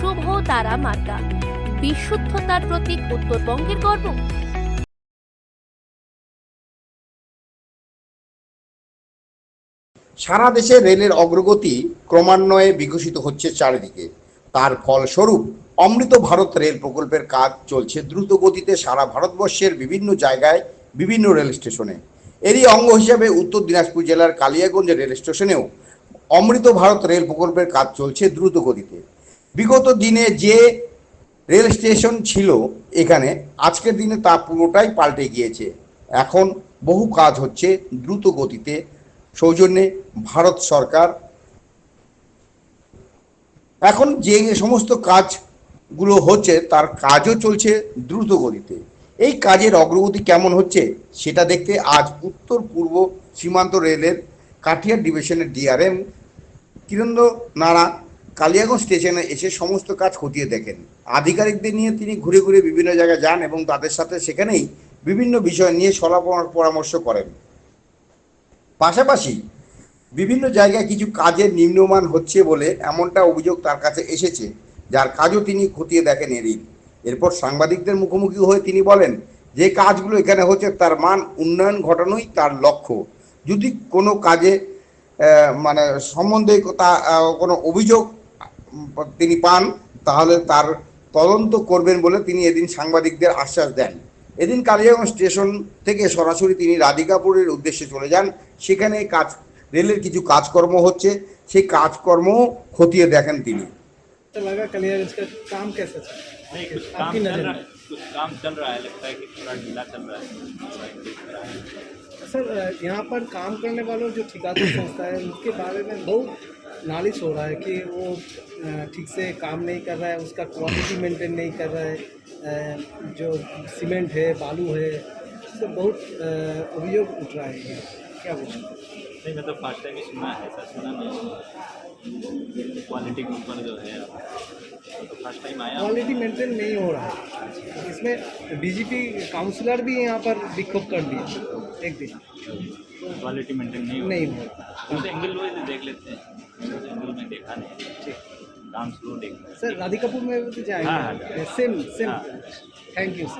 শুভ তারা মার্কা বিশুদ্ধতার প্রতীক উত্তরবঙ্গের গর্ব। সারা দেশে রেলের অগ্রগতি ক্রমান্বয়ে বিকশিত হচ্ছে চারিদিকে। তার ফলস্বরূপ অমৃত ভারত রেল প্রকল্পের কাজ চলছে দ্রুত গতিতে সারা ভারতবর্ষের বিভিন্ন জায়গায় বিভিন্ন রেল স্টেশনে। এরই অঙ্গ হিসাবে উত্তর দিনাজপুর জেলার কালিয়াগঞ্জ রেল স্টেশনেও অমৃত ভারত রেল প্রকল্পের কাজ চলছে দ্রুত গতিতে বিগত দিনে যে রেল স্টেশন ছিল এখানে, আজকের দিনে তা পুরোটাই পাল্টে গিয়েছে। এখন বহু কাজ হচ্ছে দ্রুত গতিতে। সৌজন্যে ভারত সরকার এখন যে সমস্ত কাজগুলো হচ্ছে, তার কাজও চলছে দ্রুত গতিতে। এই কাজের অগ্রগতি কেমন হচ্ছে, সেটা দেখতে আজ উত্তর পূর্ব সীমান্ত রেলের কাঠিয়ার ডিভিশনের ডিআরএম কিরন্দ্র নাড়া কালিয়াগঞ্জ স্টেশনে এসে সমস্ত কাজ খতিয়ে দেখেন। আধিকারিকদের নিয়ে তিনি ঘুরে ঘুরে বিভিন্ন জায়গায় যান এবং তাদের সাথে সেখানেই বিভিন্ন বিষয় নিয়ে সলা পরামর্শ করেন। পাশাপাশি বিভিন্ন জায়গায় কিছু কাজের নিম্নমান হচ্ছে বলে এমনটা অভিযোগ তার কাছে এসেছে, যার কাজও তিনি খতিয়ে দেখেন এরই। এরপর সাংবাদিকদের মুখোমুখি হয়ে তিনি বলেন, যে কাজগুলো এখানে হচ্ছে তার মান উন্নয়ন ঘটানোই তার লক্ষ্য। যদি কোনো কাজে মানে সম্বন্ধে তা কোনো অভিযোগ তিনি পান তাহলে তার তদন্ত করবেন বলে তিনি এদিন সাংবাদিকদের আশ্বাস দেন এদিন কালিয়াগঞ্জ স্টেশন থেকে সরাসরি তিনি রাধিকাপুরের উদ্দেশ্যে চলে যান সেখানে কাজ রেলের কিছু কাজকর্ম হচ্ছে সেই কাজকর্ম খতিয়ে দেখেন তিনি तो लगा कलियागंज का काम कैसा चल रहा नहीं कुछ है काम आपकी चल नज़र रहा में है कुछ काम चल रहा है लगता है कि थोड़ा ढीला चल रहा है थोड़ा दिख रहा है सर यहाँ पर काम करने वालों जो ठिकाते संस्था है, उनके बारे में बहुत नालिश हो रहा है कि वो ठीक से काम नहीं कर रहा है, उसका क्वालिटी मेंटेन नहीं कर रहा है जो सीमेंट है, बालू है तो बहुत अभियोग उठ रहा है। क्या बोलूँ नहीं मतलब पार्ट टाइम सुना है, ऐसा सुना नहीं क्वालिटी के ऊपर जो है तो फ़र्स्ट टाइम आया क्वालिटी मेंटेन नहीं हो रहा। है इसमें डीजीपी काउंसलर भी यहाँ पर विक्षोभ कर दिया एक दिन। क्वालिटी मेंटेन नहीं हो नहीं हो रहा। तो एंगल वाइज देख लेते हैं। एंगल में देखा नहीं। ठीक। काम शुरू देख। सर राधिकापुर में भी हाँ, जाएँगे same same. Thank you sir